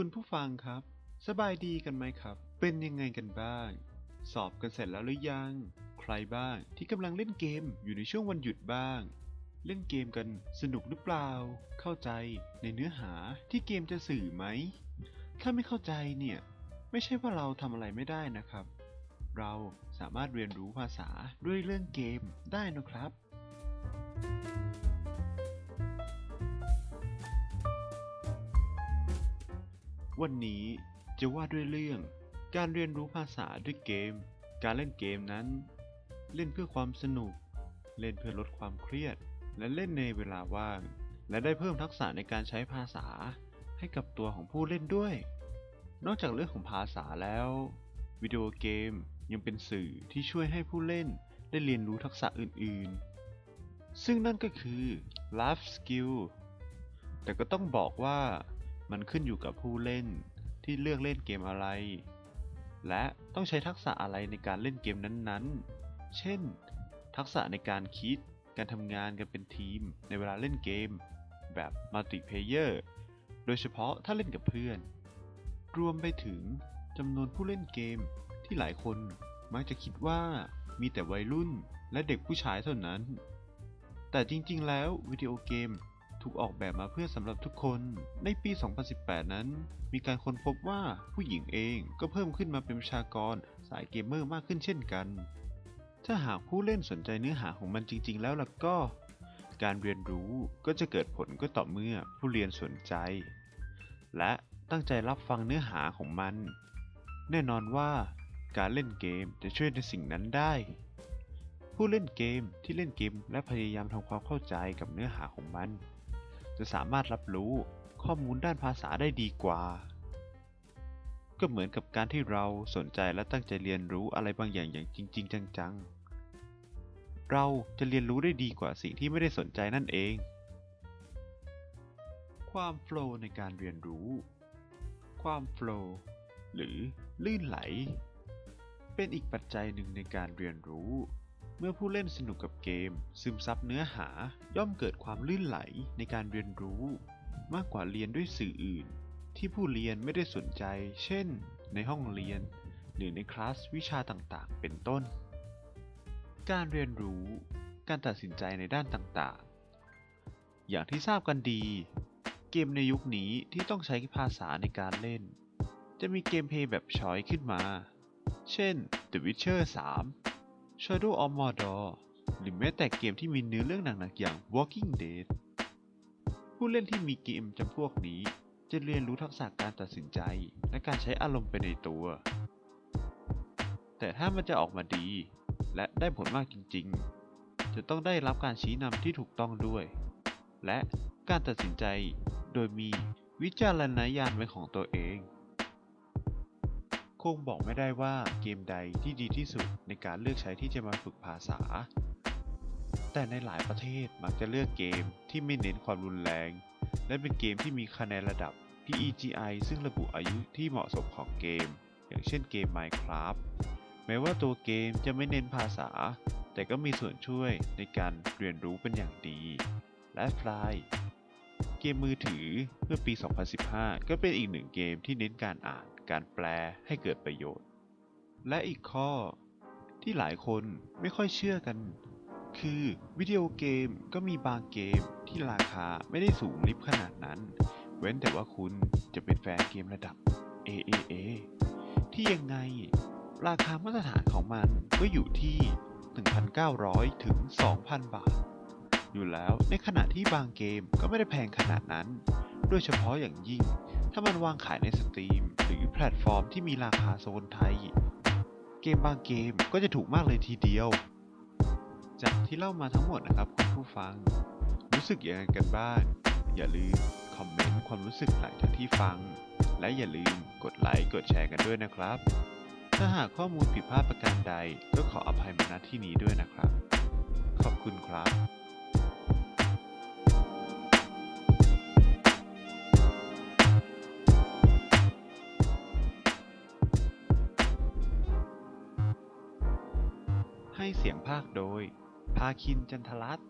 คุณผู้ฟังครับ สบายดีกันไหมครับ เป็นยังไงกันบ้าง สอบกันเสร็จแล้วหรือยัง ใครบ้างที่กำลังเล่นเกมอยู่ในช่วงวันหยุดบ้าง เล่นเกมกันสนุกหรือเปล่า เข้าใจในเนื้อหาที่เกมจะสื่อไหม ถ้าไม่เข้าใจเนี่ย ไม่ใช่ว่าเราทำอะไรไม่ได้นะครับ เราสามารถเรียนรู้ภาษาด้วยเรื่องเกมได้นะครับ วันนี้จะว่าด้วยเรื่อง การเรียนรู้ภาษาด้วยเกม การเล่นเกมนั้น เล่นเพื่อความสนุก เล่นเพื่อลดความเครียด และเล่นในเวลาว่าง และได้เพิ่มทักษะในการใช้ภาษา ให้กับตัวของผู้เล่นด้วย นอกจากเรื่องของภาษาแล้ว วิดีโอเกมยังเป็นสื่อที่ช่วยให้ผู้เล่นได้เรียนรู้ทักษะอื่นๆ ซึ่งนั่นก็คือ life skill แต่ก็ต้องบอกว่า มันขึ้นอยู่กับผู้เล่นที่เลือกเล่นเกมอะไร และต้องใช้ทักษะอะไรในการเล่นเกมนั้นๆ เช่น ทักษะในการคิด การทำงานกันเป็นทีมในเวลาเล่นเกม แบบมัลติเพเยอร์ โดยเฉพาะถ้าเล่นกับเพื่อน รวมไปถึงจำนวนผู้เล่นเกมที่หลายคนมักจะคิดว่ามีแต่วัยรุ่นและเด็กผู้ชายเท่านั้น แต่จริงๆ แล้ววิดีโอเกม ถูกออกแบบมาเพื่อสำหรับทุกคน ในปี 2018 นั้น มีการค้นพบว่าผู้หญิงเองก็เพิ่มขึ้นมาเป็นประชากรสายเกมเมอร์มากขึ้นเช่นกัน ถ้าหากผู้เล่นสนใจเนื้อหาของมันจริง ๆ แล้วล่ะก็ การเรียนรู้ก็จะเกิดผลก็ต่อเมื่อผู้เรียนสนใจ และตั้งใจรับฟังเนื้อหาของมัน แน่นอนว่าการเล่นเกมจะช่วยในสิ่งนั้นได้ ผู้เล่นเกมที่เล่นเกมและพยายามทำความเข้าใจกับเนื้อหาของมัน จะสามารถรับรู้ข้อมูลด้านภาษาได้ดีกว่า ก็เหมือนกับการที่เราสนใจและตั้งใจเรียนรู้อะไรบางอย่างอย่างจริง ๆ จังๆ เราจะเรียนรู้ได้ดีกว่าสิ่งที่ไม่ได้สนใจนั่นเอง ความโฟล์ในการเรียนรู้ ความโฟล์หรือลื่นไหล เป็นอีกปัจจัยหนึ่งในการเรียนรู้ เมื่อผู้เล่นสนุกกับเกม ซึมซับเนื้อหาย่อมเกิดความลื่นไหลในการเรียนรู้ มากกว่าเรียนด้วยสื่ออื่น ที่ผู้เรียนไม่ได้สนใจ เช่น ในห้องเรียน หรือในคลาสวิชาต่างๆ เป็นต้น การเรียนรู้ การตัดสินใจในด้านต่างๆ อย่างที่ทราบกันดี เกมในยุคนี้ที่ต้องใช้ภาษาในการเล่น จะมีเกมเพย์แบบช้อยขึ้นมา เช่น The Witcher 3 Shadow of Mordor หรือแม้แต่เกมที่มีเนื้อเรื่องหนักๆอย่าง Walking Dead ผู้เล่นที่มีเกมจำพวกนี้จะเรียนรู้ทักษะการตัดสินใจและการใช้อารมณ์ไปในตัว แต่ถ้ามันจะออกมาดี และได้ผลมากจริงๆ จะต้องได้รับการชี้นำที่ถูกต้องด้วย และการตัดสินใจโดยมีวิจารณญาณเป็นของตัวเอง งบอกไม่ได้ว่าเกมใดที่ดีที่สุดในการเลือกใช้ที่จะมาฝึกภาษา แต่ในหลายประเทศมักจะเลือกเกมที่ไม่เน้นความรุนแรง และเป็นเกมที่มีคะแนนระดับ PEGI ซึ่งระบุอายุที่เหมาะสมของเกม อย่างเช่นเกม Minecraft แม้ว่าตัวเกมจะไม่เน้นภาษา แต่ก็มีส่วนช่วยในการเรียนรู้เป็นอย่างดี และ Fly เกมมือถือเมื่อปี 2015 ก็เป็นอีกหนึ่งเกมที่เน้นการอ่าน การแปลให้เกิดประโยชน์ และอีกข้อที่หลายคนไม่ค่อยเชื่อกัน คือวิดีโอเกมก็มีบางเกมที่ราคาไม่ได้สูงลิบขนาดนั้น เว้นแต่ว่าคุณจะเป็นแฟนเกมระดับ AAA ที่ยังไงราคามาตรฐานของมันก็อยู่ที่ 1,900 ถึง 2,000 บาท อยู่แล้วในขณะที่บางเกมก็ไม่ได้แพงขนาดนั้น โดยเฉพาะอย่างยิ่ง ถ้ามันวางขายในสตรีมหรือแพลตฟอร์มที่มีราคาโซนไทย เกมบางเกมก็จะถูกมากเลยทีเดียว จากที่เล่ามาทั้งหมดนะครับคุณผู้ฟัง รู้สึกยังไงกันบ้าง อย่าลืมคอมเมนต์ความรู้สึกหลังจากที่ฟัง และอย่าลืมกดไลค์กดแชร์กันด้วยนะครับ ถ้าหากข้อมูลผิดพลาดประการใดก็ขออภัยมาณที่นี้ด้วยนะครับ ขอบคุณครับ ให้เสียงภาคโดย ภาคินจันทรัตน์